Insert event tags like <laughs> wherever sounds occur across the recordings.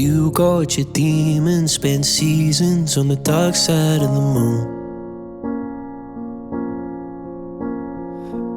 You got your demons, spent seasons on the dark side of the moon.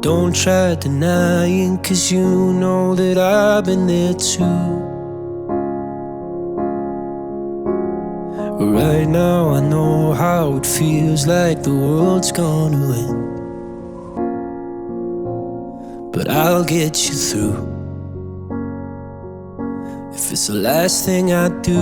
Don't try denying, cause you know that I've been there too. Right now, I know how it feels like the world's gonna end. But I'll get you through. If it's the last thing I do.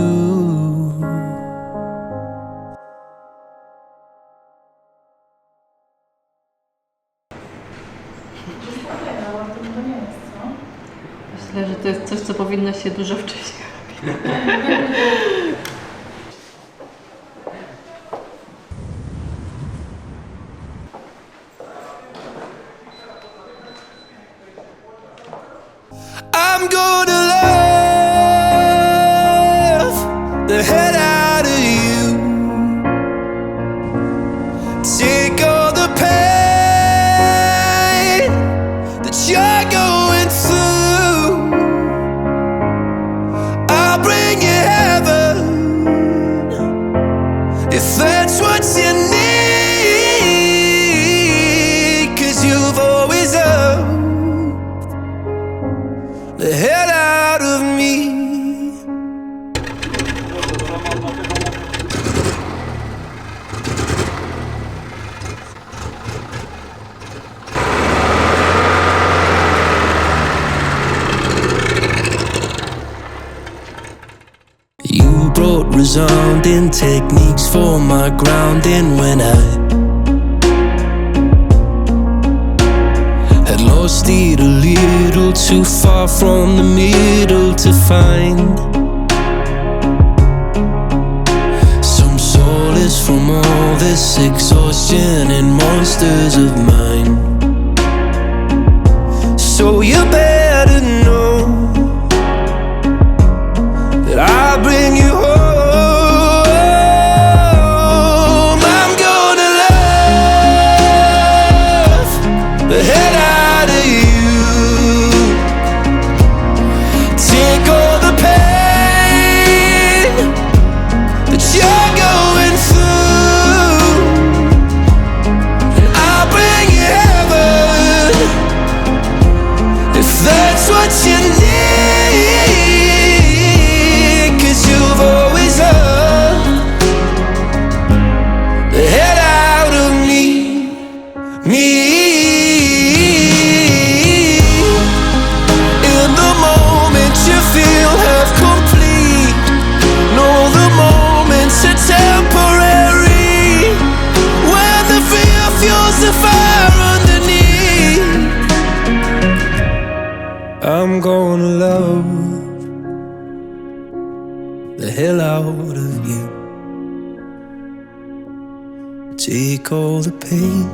Myślę, że to jest coś, co powinno się dużo wcześniej <laughs> techniques for my grounding when I had lost it a little too far from the middle to find some solace from all this exhaustion and monsters of mine. So you better know that I bring you home. I'm gonna love the hell out of you. Take all the pain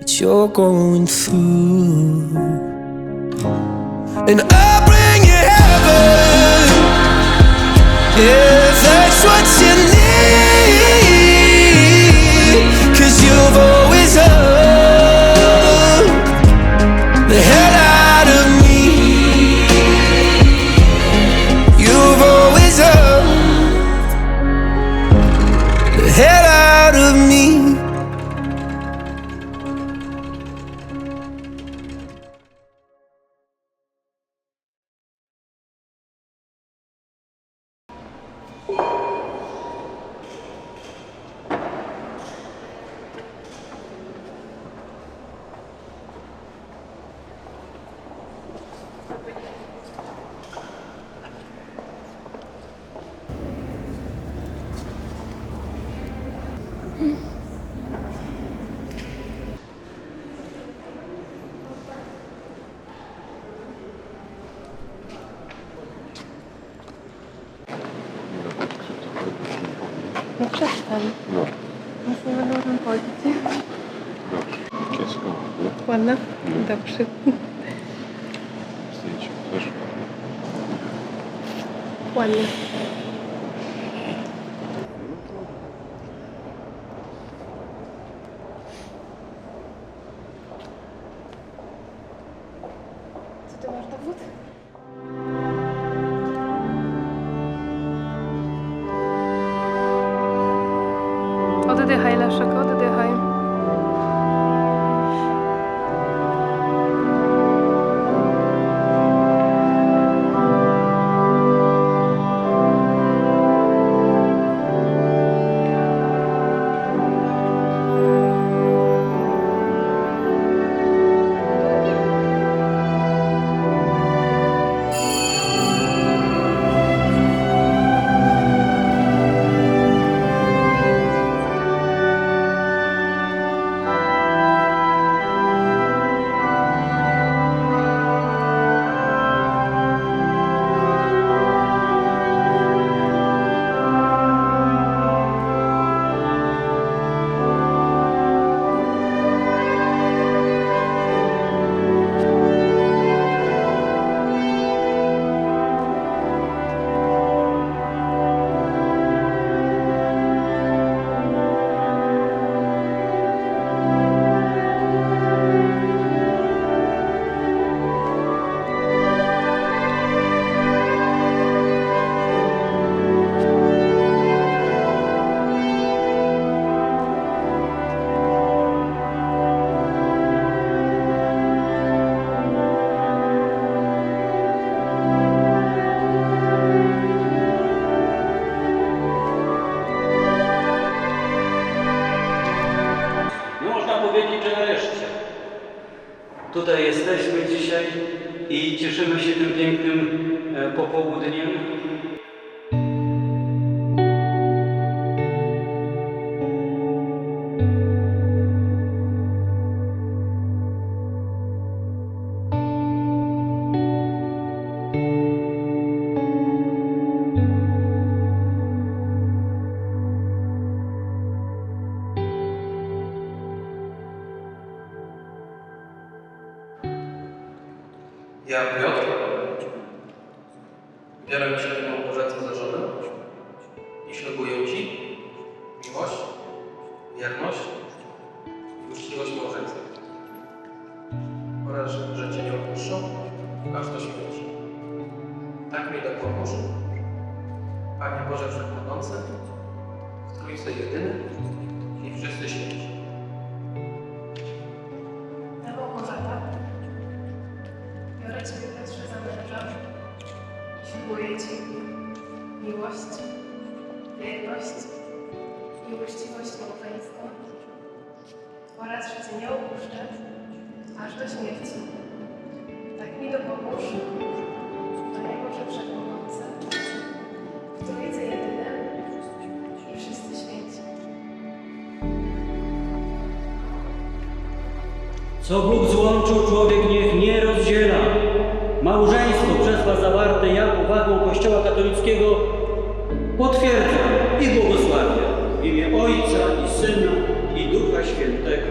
that you're going through, and I'll bring you heaven if that's what you Tabii. No. Nasıl böyle oradan polisi? Yok. Kesin oldu. Ладно, добре. Слідчий. Ладно. Даша, коли дигай. Ja, Piotr, biorę Cię Małgorzato za żonę i ślubuję Ci miłość, wierność i uczciwość małżeńską oraz, że, Cię nie opuszczą aż do śmierci. Tak mi dopomóż, Panie Boże Wszechmogący, w Trójcy Jedyny i wszyscy święci. Miłość, wierność i uczciwość małżeńską oraz, że Cię nie opuszczę aż do śmierci. Tak mi dopomóż, Panie Boże Wszechmogący, w Trójcy Jedynym i wszyscy święci. Co Bóg złączył, człowiek niech nie rozdziela. Małżeństwo przez Was zawarte ja powagą Kościoła katolickiego potwierdzam i błogosławię w imię Ojca i Syna i Ducha Świętego.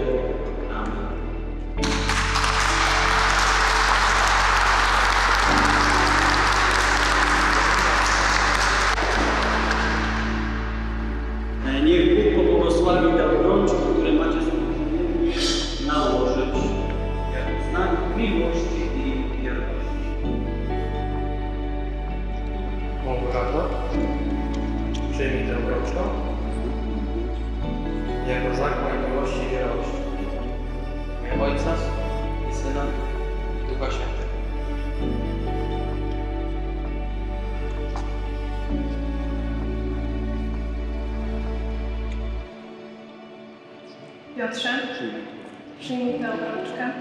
Przyjmij tę obrączkę jako znak mojej miłości i wierności. W imię Ojca i Syna i Ducha Świętego. Piotrze, przyjmij tę obrączkę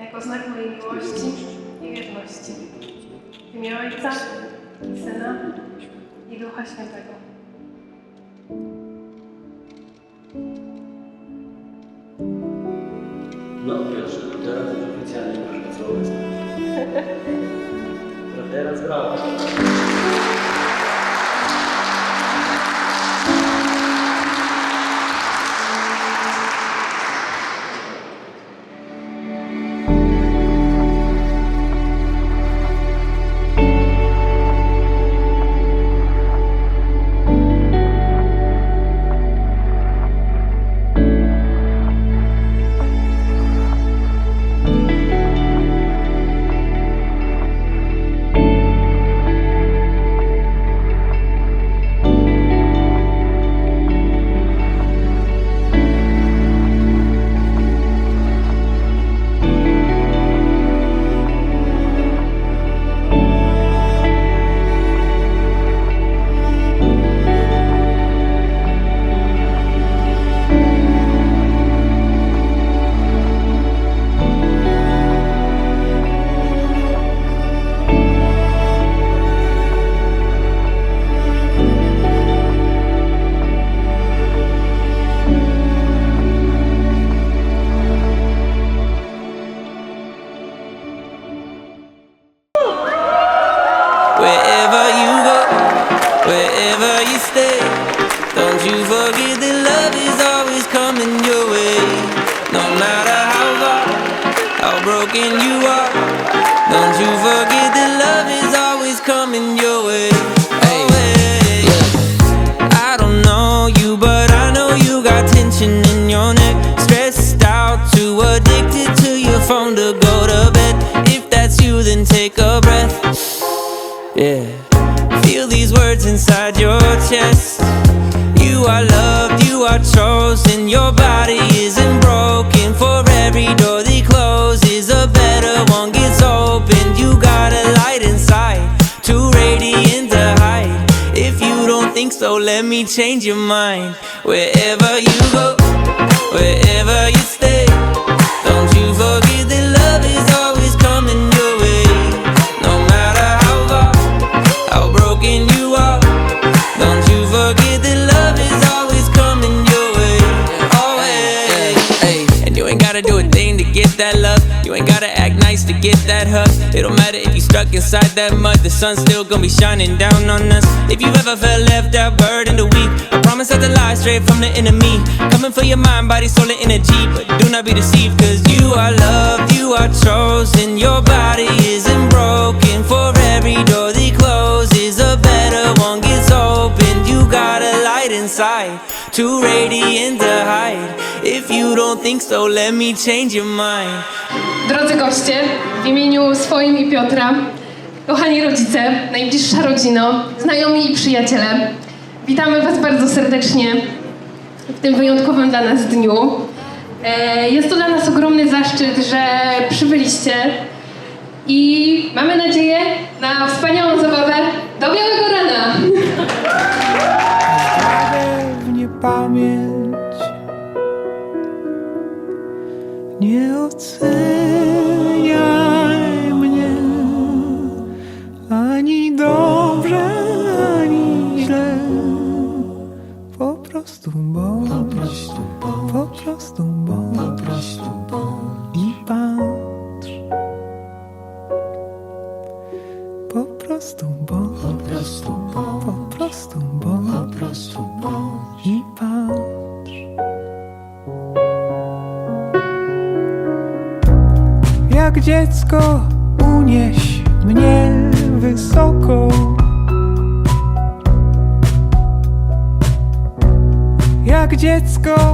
jako znak mojej miłości i wierności. W imię Ojca i Syna i Ducha Świętego. No to teraz już oficjalnie masz całować. <laughs> Teraz brawo. These words inside your chest. You are loved, you are chosen. Your body isn't broken. For every door that closes, a better one gets opened. You got a light inside, too radiant to hide. If you don't think so, let me change your mind. Wherever you go, wherever you thing to get that love. You ain't gotta act nice to get that hug. It don't matter if you stuck inside that mud, the sun's still gonna be shining down on us. If you ever felt left out, burdened or weak, I promise not to lie straight from the enemy. Coming for your mind, body, soul, and energy. But do not be deceived, cause you are loved, you are chosen. Your body isn't broken. For every door that closes, a better one gets opened. You got a light inside, too radiant to hide. If you don't think so, let me change your mind. Drodzy goście, w imieniu swoim i Piotra, kochani rodzice, najbliższa rodzino, znajomi i przyjaciele, witamy Was bardzo serdecznie w tym wyjątkowym dla nas dniu. E, Jest to dla nas ogromny zaszczyt, że przybyliście i mamy nadzieję na wspaniałą zabawę do białego rana. Nie oceniaj mnie ani dobrze, ani źle. Po prostu bądź, po prostu bądź, po prostu bądź Unieś mnie wysoko. Jak dziecko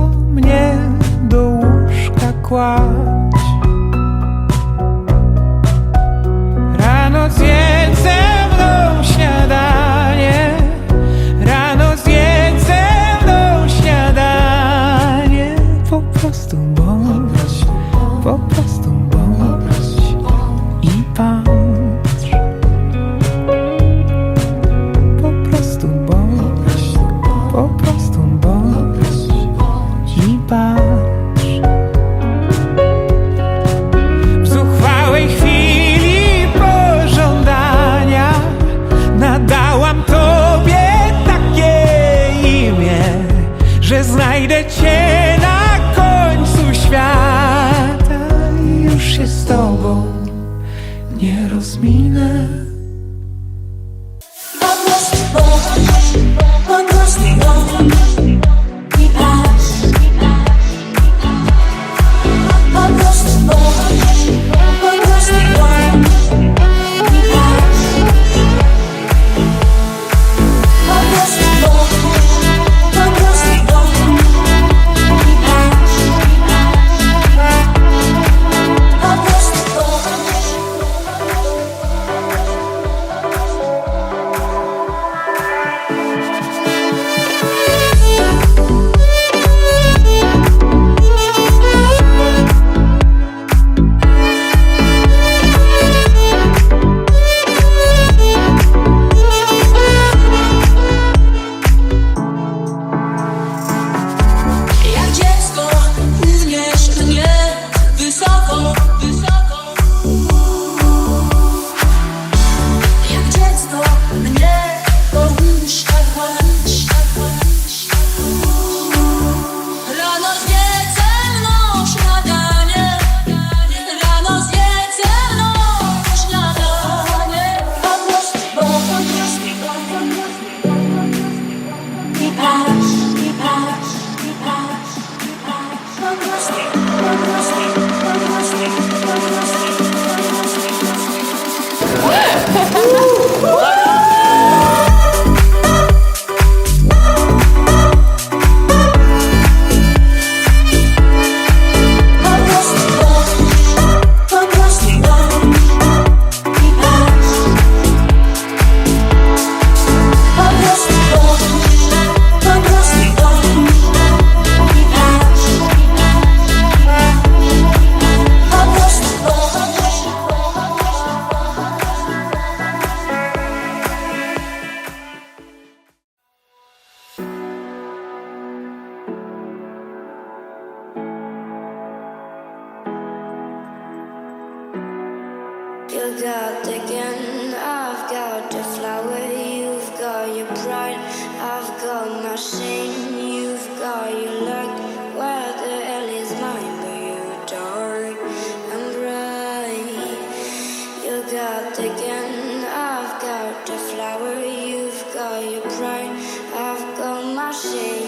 again. I've got the flower, you've got your pride, I've got my shade.